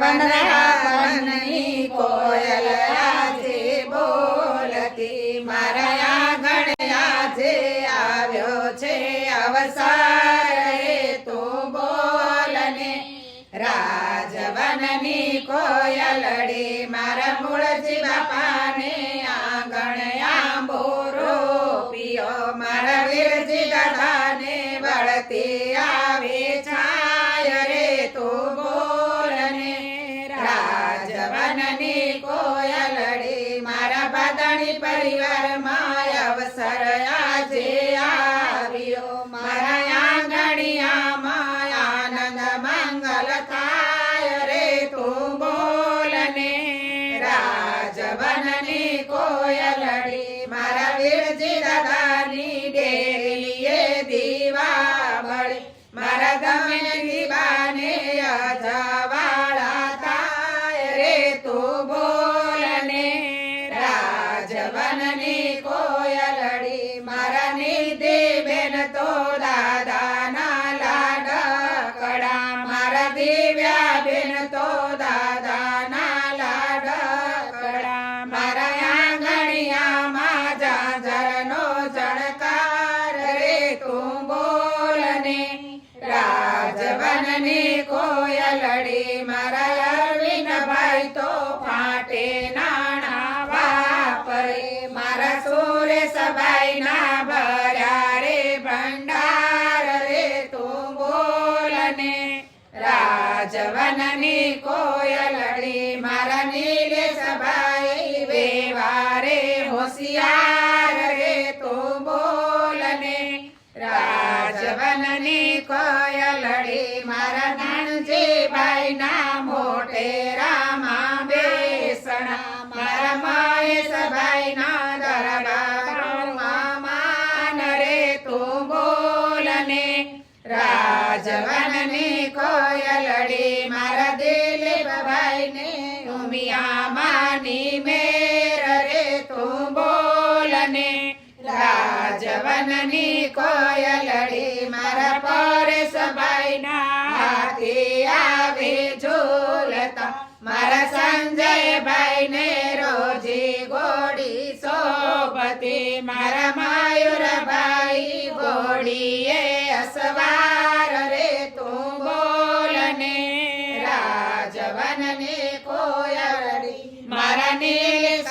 વનરાવનની કોયલ આજે બોલતી મારા આંગણે આજે આવ્યો છે અવસર તો બોલને, રાજવનની કોયલડી મારા મૂળજી બાપાને આંગણે બોરો પિયો મારા વીરજી દાદાને વળતી બાદાણી પરિવારમાં રાજવનની કોયલડી મારા નીલેશભાઈ વેવારે હોશિયાર રે તું બોલને રાજવનની રાજવનની કોયલડી મારા પરેશભાઈ ના હાથી આવે ઝૂલતા મારા સંજયભાઈ ને રોજી ગોડી સોબતી મારા માયુરભાઈ ગોડીએ અસવાર રે તું બોલને રાજવનની કોયલડી મારા નીલ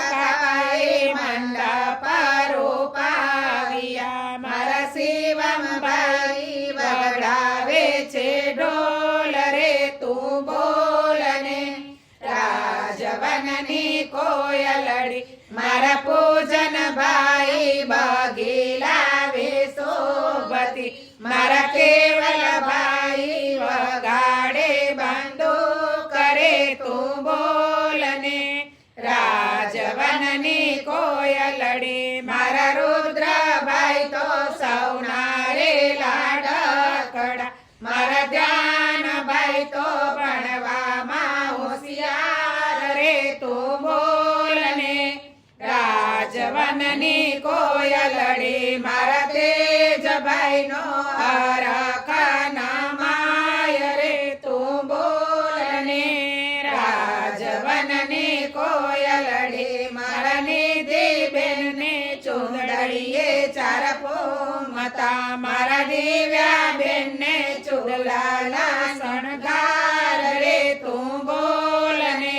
તેજભાઈ નો હરખના માય રે, તું બોલને રાજવનની કોયલડી મારા નિધિ બેન ને ચુંદડીએ ચાર મતા, મારા દિવ્યા બેન ને શણગાર રે, તું બોલને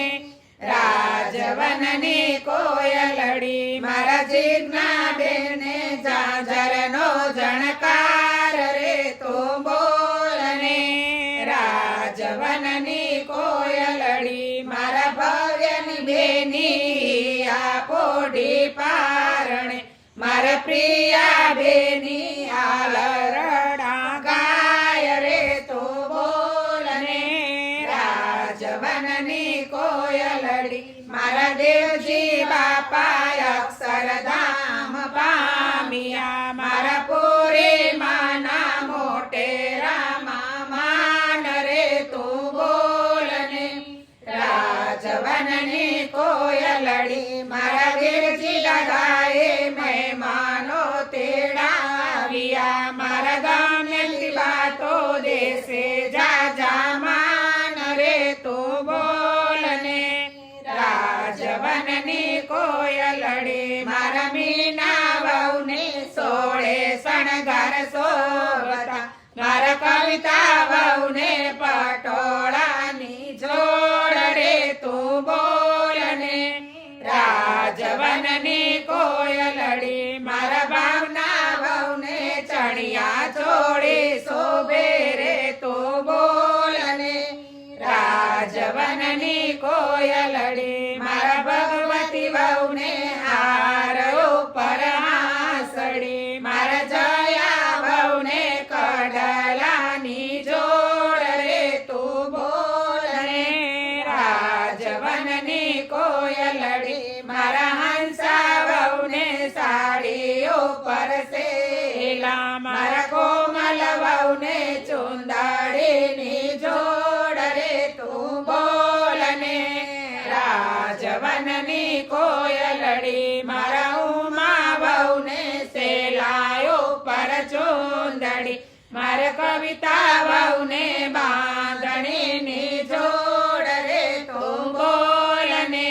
રાજવનની કોયલડી મારા જીજ્ઞા બેને રાજવનની કોયલડી મારા ભવ્યની બેની આ પોઢી પારણે મારા પ્રિયા બેની આલરડા ગાય રે તું બોલને રાજવનની કોયલડી મારા દેવજી બાપા અક્ષરધામ પામિયા મારા પોરે માના મારા બોલને રાજવનની મારા મીના વહુને સોળે શણગાર સોવતા મારા કવિતા વહુને પટ કોયલડી મારા ભગવતી વહુને હાર ઉપર હાસડી મારા જયા વહુને કડલાની જોડ રે તું બોલને રાજવનની કોયલડી મારા હંસા વહુને સાડી ઉપર સેલા. મારા કોમલ વહુને ચુંદડીની મારે કવિતા વહુને બાંધણીની જોડ રે તું બોલને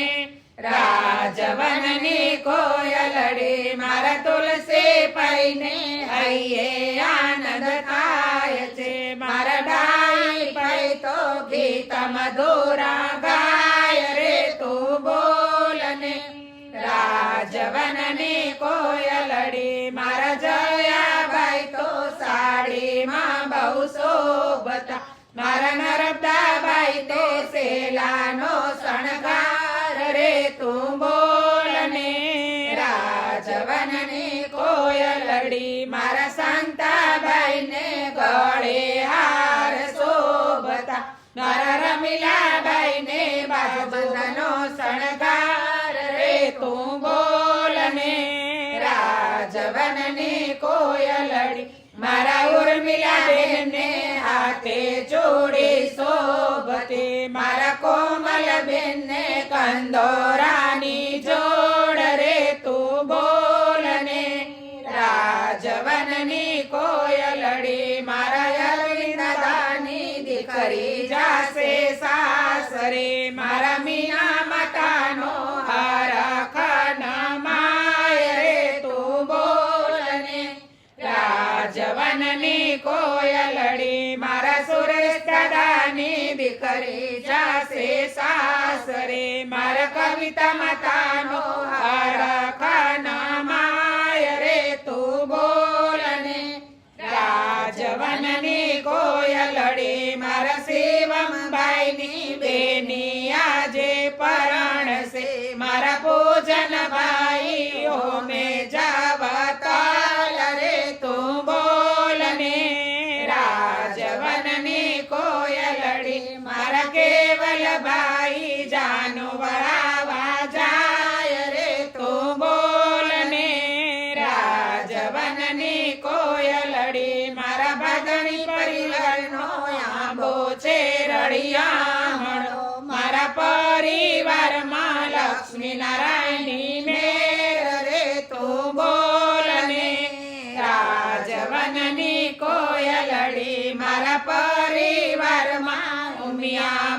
રાજવનની કોયલડી મારા તુલસી પૈને હૈયે આનંદ થાય છે. મારા ડાઈ પૈ તો ગીત મધુરા ગાય રે, તું બોલને રાજવનની કોયલડી મારા સાડીમાં બહુ શોભતા મારા નરદાભાઈ તો સેલાનો શણગાર રે, તું બોલને રાજવનની કોયલડી મારા શાંતાબાઈને ગળે હાર શોભતા મારા રમીલાબાઈને બાજુનો બેનને હાથે જોડી શોભતે મારા કોમલ બેનને કંદોરાની દીકરી જાશે સાસરે મારા કવિતા માતાનો હરખ ભાઈ જાનુ વળાવા જાય રે તો બોલને રાજવનની કોયલડી મારા ભાગણી પરિવારનો આંબો છે રળિયામણો. મારા પરિવારમાં લક્ષ્મી નારાયણની મેર રે તું બોલને રાજવનની કોયલડી મારા પરિવારમાં ઉમિયા